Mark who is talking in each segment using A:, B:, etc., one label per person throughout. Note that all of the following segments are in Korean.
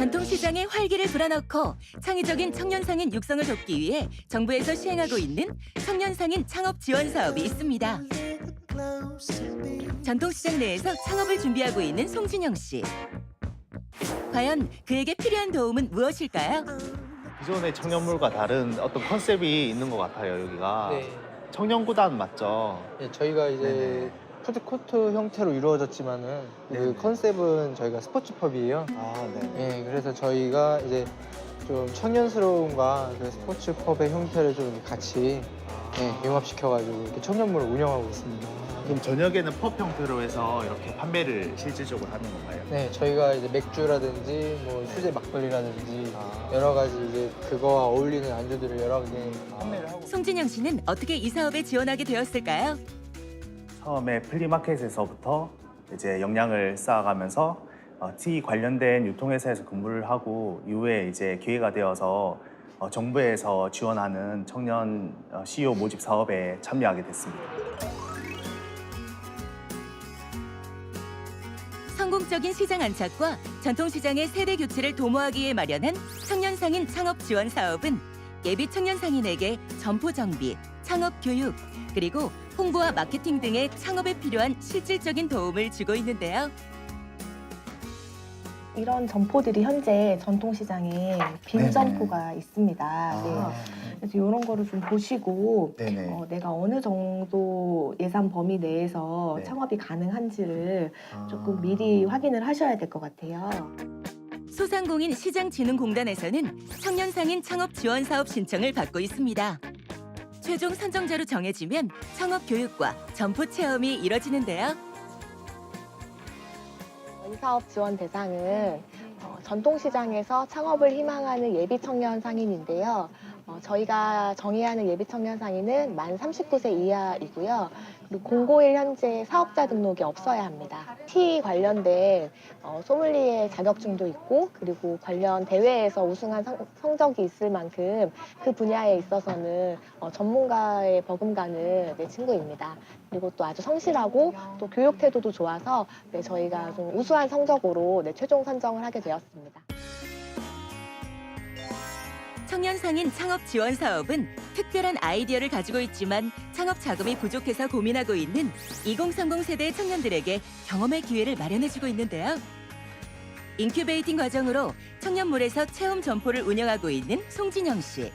A: 전통시장에 활기를 불어넣고 창의적인 청년상인 육성을 돕기 위해 정부에서 시행하고 있는 청년상인 창업 지원 사업이 있습니다. 전통시장 내에서 창업을 준비하고 있는 송진영 씨. 과연 그에게 필요한 도움은 무엇일까요?
B: 기존의 청년물과 다른 어떤 컨셉이 있는 것 같아요 여기가
C: 네.
B: 청년구단 맞죠?
C: 예, 저희가 이제
B: 네네.
C: 푸드 코트 형태로 이루어졌지만은. 그 컨셉은 저희가 스포츠 펍이에요.
B: 아 네.
C: 예, 그래서 저희가 이제 좀 청년스러움과 그 스포츠 펍의 형태를 좀 같이 예, 융합시켜가지고 이렇게 청년물을 운영하고 있습니다.
B: 그럼 저녁에는 펍 형태로 해서 이렇게 판매를 실질적으로 하는 건가요?
C: 네, 저희가 이제 맥주라든지 뭐 수제 막걸리라든지
B: 아.
C: 여러 가지 이제 그거와 어울리는 안주들을 여러 개 판매를 하고
A: 송진영 씨는 어떻게 이 사업에 지원하게 되었을까요?
B: 처음에 플리마켓에서부터 이제 역량을 쌓아가면서 어, 티 관련된 유통회사에서 근무를 하고 이후에 이제 기회가 되어서 어, 정부에서 지원하는 청년 어, CEO 모집 사업에 참여하게 됐습니다.
A: 성공적인 시장 안착과 전통 시장의 세대 교체를 도모하기 위해 마련한 청년 상인 창업 지원 사업은 예비 청년 상인에게 점포 정비, 창업 교육, 그리고 홍보와 마케팅 등의 창업에 필요한 실질적인 도움을 주고 있는데요.
D: 이런 점포들이 현재 전통시장에 빈
B: 네네.
D: 점포가 있습니다. 네. 그래서 이런 거를 좀 보시고
B: 아, 네네.
D: 어, 내가 어느 정도 예산 범위 내에서
B: 네.
D: 창업이 가능한지를
B: 아.
D: 조금 미리 확인을 하셔야 될 것 같아요.
A: 소상공인 시장진흥공단에서는 청년상인 창업 지원 사업 신청을 받고 있습니다. 최종 선정자로 정해지면 창업 교육과 점포 체험이 이뤄지는데요.
D: 이 사업 지원 대상은 어, 전통시장에서 창업을 희망하는 예비 청년 상인인데요. 어, 저희가 정의하는 예비 청년 상인은 만 39세 이하이고요. 그리고 공고일 현재 사업자 등록이 없어야 합니다. 티 관련된 어, 소믈리에 자격증도 있고 그리고 관련 대회에서 우승한 성, 성적이 있을 만큼 그 분야에 있어서는 어, 전문가의 버금가는 네, 친구입니다. 그리고 또 아주 성실하고 또 교육 태도도 좋아서 네, 저희가 좀 우수한 성적으로 네, 최종 선정을 하게 되었습니다.
A: 청년상인 창업 지원 사업은 특별한 아이디어를 가지고 있지만 창업 자금이 부족해서 고민하고 있는 2030 세대 청년들에게 경험의 기회를 마련해주고 있는데요. 인큐베이팅 과정으로 청년몰에서 체험 점포를 운영하고 있는 송진영 씨.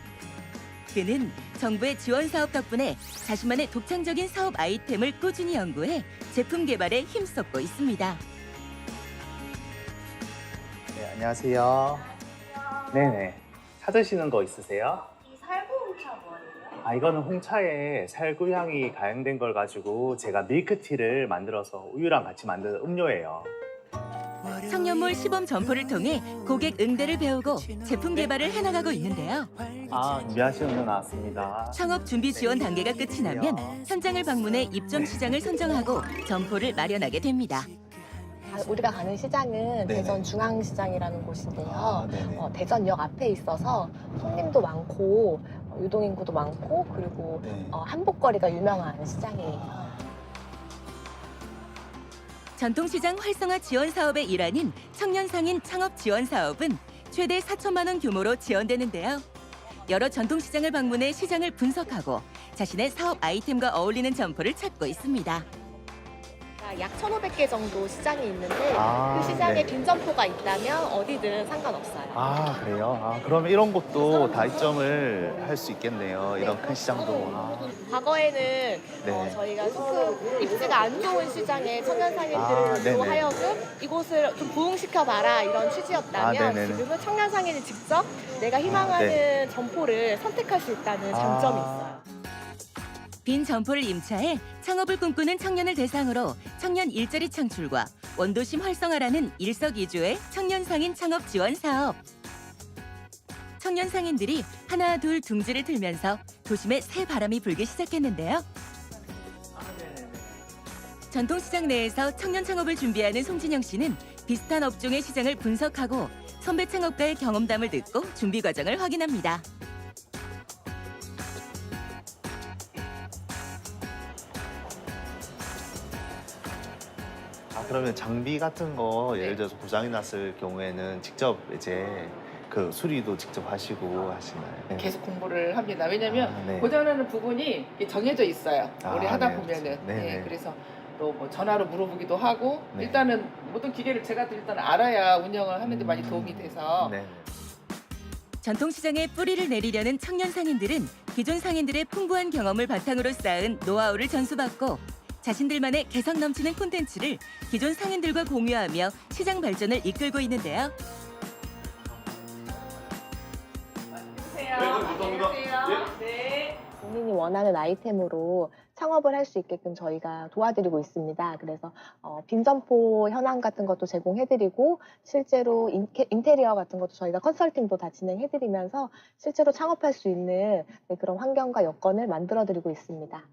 A: 그는 정부의 지원 사업 덕분에 자신만의 독창적인 사업 아이템을 꾸준히 연구해 제품 개발에 힘썼고 있습니다.
B: 네, 안녕하세요. 네네. 찾으시는 거
E: 있으세요?
B: 아 이거는 홍차에 살구 향이 가양된 걸 가지고 제가 밀크티를 만들어서 우유랑 같이 만든 음료예요.
A: 청년몰 시범 점포를 통해 고객 응대를 배우고 제품 개발을 해나가고 있는데요.
B: 아 준비하신 음료 나왔습니다.
A: 창업 준비 지원 단계가 끝이 나면 현장을 방문해 입점 시장을 선정하고 점포를 마련하게 됩니다.
D: 아, 우리가 가는 시장은
B: 네네.
D: 대전 중앙시장이라는 곳인데요.
B: 아, 네네.
D: 어, 대전역 앞에 있어서 손님도 많고 어, 유동인구도 많고 그리고
B: 네.
D: 어, 한복거리가 유명한 시장이에요.
A: 전통시장 활성화 지원 사업의 일환인 청년상인 창업 지원 사업은 최대 4천만 원 규모로 지원되는데요. 여러 전통시장을 방문해 시장을 분석하고 자신의 사업 아이템과 어울리는 점포를 찾고 있습니다.
D: 약 1,500개 정도 시장이 있는데
B: 아,
D: 그 시장에
B: 네.
D: 빈 점포가 있다면 어디든 상관없어요.
B: 아 그래요? 아 그러면 이런 곳도 다 입점을 할 수 있겠네요. 이런 큰 시장도. 아,
D: 과거에는
B: 네.
D: 어, 저희가 조금 입지가 안 좋은 시장에 청년상인들로
B: 아, 네네.
D: 하여금 이곳을 좀 부흥시켜봐라 이런 취지였다면
B: 아, 네네네.
D: 지금은 청년 상인이 직접 내가 희망하는
B: 네.
D: 점포를 선택할 수 있다는
B: 아.
D: 장점이 있어요.
A: 빈 점포를 임차해 창업을 꿈꾸는 청년을 대상으로 청년 일자리 창출과 원도심 활성화라는 일석이조의 청년 상인 창업 지원 사업. 청년 상인들이 하나 둘 둥지를 틀면서 도심에 새 바람이 불기 시작했는데요. 전통시장 내에서 청년 창업을 준비하는 송진영 씨는 비슷한 업종의 시장을 분석하고 선배 창업가의 경험담을 듣고 준비 과정을 확인합니다.
F: 그러면 장비 같은 거 예를
G: 네.
F: 들어서 고장이 났을 경우에는 직접 이제 그 수리도 직접 하시고 하시나요? 네.
G: 계속 공부를 합니다. 왜냐면
F: 아, 네.
G: 고장나는 부분이 정해져 있어요.
F: 아,
G: 우리 하다
F: 네.
G: 보면은.
F: 네,
G: 네,
F: 네.
G: 그래서 또 뭐 전화로 물어보기도 하고
F: 네.
G: 일단은 모든 기계를 제가 일단 알아야 운영을 하는데 많이
F: 음.
G: 도움이 돼서
F: 네.
A: 전통시장에 뿌리를 내리려는 청년 상인들은 기존 상인들의 풍부한 경험을 바탕으로 쌓은 노하우를 전수받고 자신들만의 개성 넘치는 콘텐츠를 기존 상인들과 공유하며 시장 발전을 이끌고 있는데요.
G: 안녕하세요. 네.
D: 본인이 원하는 아이템으로 창업을 할 수 있게끔 저희가 도와드리고 있습니다. 그래서 어, 빈점포 현황 같은 것도 제공해드리고 실제로 인케- 인테리어 같은 것도 저희가 컨설팅도 다 진행해드리면서 실제로 창업할 수 있는 네, 그런 환경과 여건을 만들어드리고 있습니다.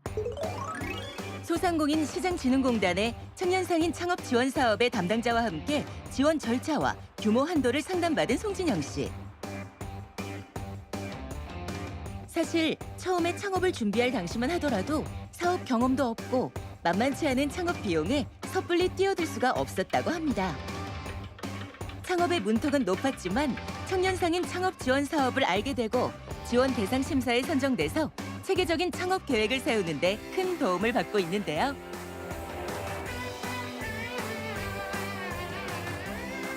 A: 소상공인 시장진흥공단의 청년상인 창업 지원 사업의 담당자와 함께 지원 절차와 규모 한도를 상담받은 송진영 씨. 사실 처음에 창업을 준비할 당시만 하더라도 사업 경험도 없고 만만치 않은 창업 비용에 섣불리 뛰어들 수가 없었다고 합니다. 창업의 문턱은 높았지만 청년상인 창업 지원 사업을 알게 되고 지원 대상 심사에 선정돼서 체계적인 창업 계획을 세우는데 큰 도움을 받고 있는데요.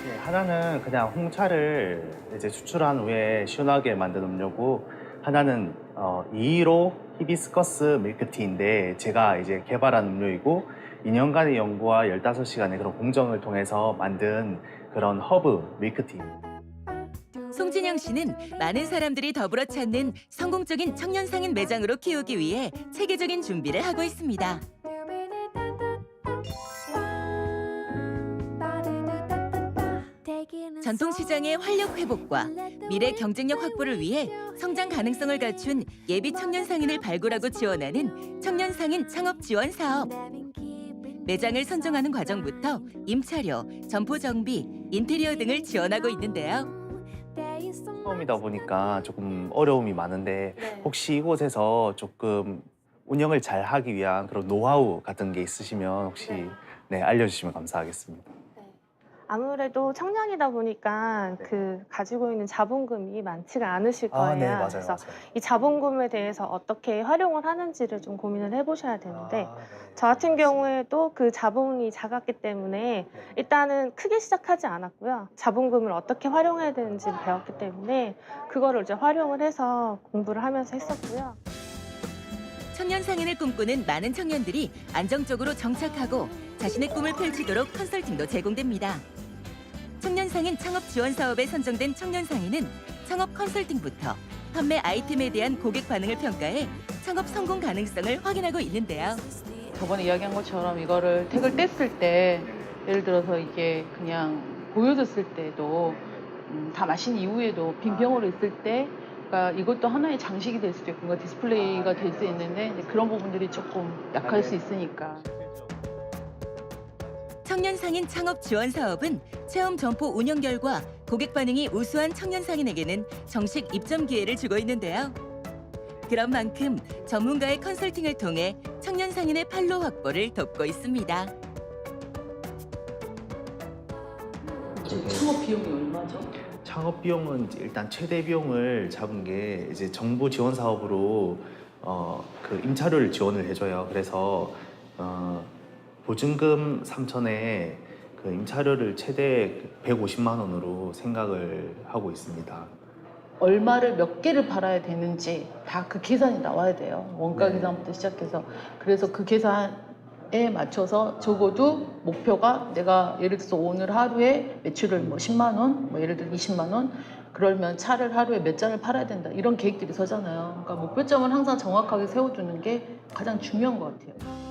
B: 네, 하나는 그냥 홍차를 이제 추출한 후에 시원하게 만든 음료고 하나는 어, 2로 히비스커스 밀크티인데 제가 이제 개발한 음료이고 2년간의 연구와 15시간의 그런 공정을 통해서 만든 그런 허브 밀크티.
A: 송진영 씨는 많은 사람들이 더불어 찾는 성공적인 청년 상인 매장으로 키우기 위해 체계적인 준비를 하고 있습니다. 전통 시장의 활력 회복과 미래 경쟁력 확보를 위해 성장 가능성을 갖춘 예비 청년 상인을 발굴하고 지원하는 청년 상인 창업 지원 사업. 매장을 선정하는 과정부터 임차료, 점포 정비, 인테리어 등을 지원하고 있는데요.
B: 처음이다 보니까 조금 어려움이 많은데 혹시 이곳에서 조금 운영을 잘 하기 위한 그런 노하우 같은 게 있으시면 혹시 네, 알려주시면 감사하겠습니다.
H: 아무래도 청년이다 보니까
B: 네.
H: 그 가지고 있는 자본금이 많지가 않으실 거예요.
B: 아, 네, 맞아요,
H: 그래서
B: 맞아요.
H: 이 자본금에 대해서 어떻게 활용을 하는지를 좀 고민을 해보셔야 되는데
B: 아, 네.
H: 저 같은 경우에도 그 자본이 작았기 때문에
B: 네.
H: 일단은 크게 시작하지 않았고요. 자본금을 어떻게 활용해야 되는지를 배웠기 때문에 그거를 이제 활용을 해서 공부를 하면서 했었고요.
A: 청년 상인을 꿈꾸는 많은 청년들이 안정적으로 정착하고 자신의 꿈을 펼치도록 컨설팅도 제공됩니다. 청년 상인 창업 지원 사업에 선정된 청년 상인은 창업 컨설팅부터 판매 아이템에 대한 고객 반응을 평가해 창업 성공 가능성을 확인하고 있는데요.
I: 저번에 이야기한 것처럼 이거를 택을 뗐을 때 예를 들어서 이게 그냥 보여줬을 때도 음, 다 마신 이후에도 빈 병으로 있을 때 그러니까 이것도 하나의 장식이 될 수도 있고 뭔가 디스플레이가 될 수 있는데 이제 그런 부분들이 조금 약할 수 있으니까
A: 청년 상인 창업 지원 사업은 체험 점포 운영 결과 고객 반응이 우수한 청년 상인에게는 정식 입점 기회를 주고 있는데요. 그런 만큼 전문가의 컨설팅을 통해 청년 상인의 판로 확보를 돕고 있습니다.
I: 지금 창업 비용이 얼마죠?
B: 창업 비용은 일단 최대 비용을 잡은 게 이제 정부 지원 사업으로 어, 그 임차료를 지원을 해줘요. 그래서 어, 보증금 3천에 그 임차료를 최대 150만 원으로 생각을 하고 있습니다.
I: 얼마를 몇 개를 팔아야 되는지 다 그 계산이 나와야 돼요. 원가
B: 네.
I: 계산부터 시작해서 그래서 그 계산에 맞춰서 적어도 목표가 내가 예를 들어서 오늘 하루에 매출을 뭐 10만 원, 뭐 예를 들어 20만 원 그러면 차를 하루에 몇 잔을 팔아야 된다 이런 계획들이 서잖아요. 그러니까 목표점을 항상 정확하게 세워두는 게 가장 중요한 것 같아요.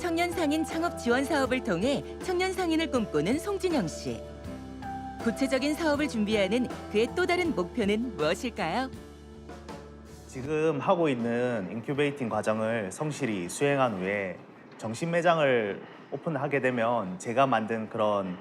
A: 청년 상인 창업 지원 사업을 통해 청년 상인을 꿈꾸는 송진영 씨. 구체적인 사업을 준비하는 그의 또 다른 목표는 무엇일까요?
B: 지금 하고 있는 인큐베이팅 과정을 성실히 수행한 후에 정신 매장을 오픈하게 되면 제가 만든 그런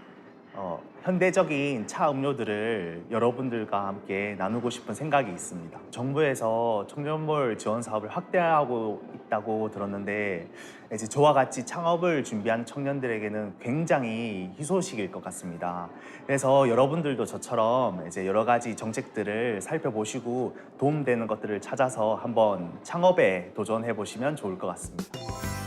B: 어, 현대적인 차 음료들을 여러분들과 함께 나누고 싶은 생각이 있습니다. 정부에서 청년몰 지원 사업을 확대하고 있다고 들었는데 이제 저와 같이 창업을 준비한 청년들에게는 굉장히 희소식일 것 같습니다. 그래서 여러분들도 저처럼 이제 여러 가지 정책들을 살펴보시고 도움되는 것들을 찾아서 한번 창업에 도전해 보시면 좋을 것 같습니다.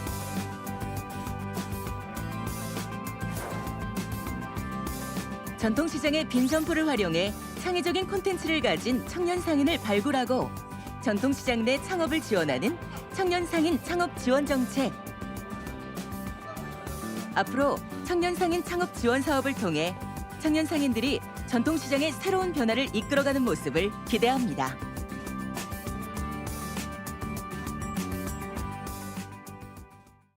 A: 전통시장의 빈 점포를 활용해 창의적인 콘텐츠를 가진 청년 상인을 발굴하고 전통시장 내 창업을 지원하는 청년 상인 창업 지원 정책. 앞으로 청년 상인 창업 지원 사업을 통해 청년 상인들이 전통시장의 새로운 변화를 이끌어가는 모습을 기대합니다.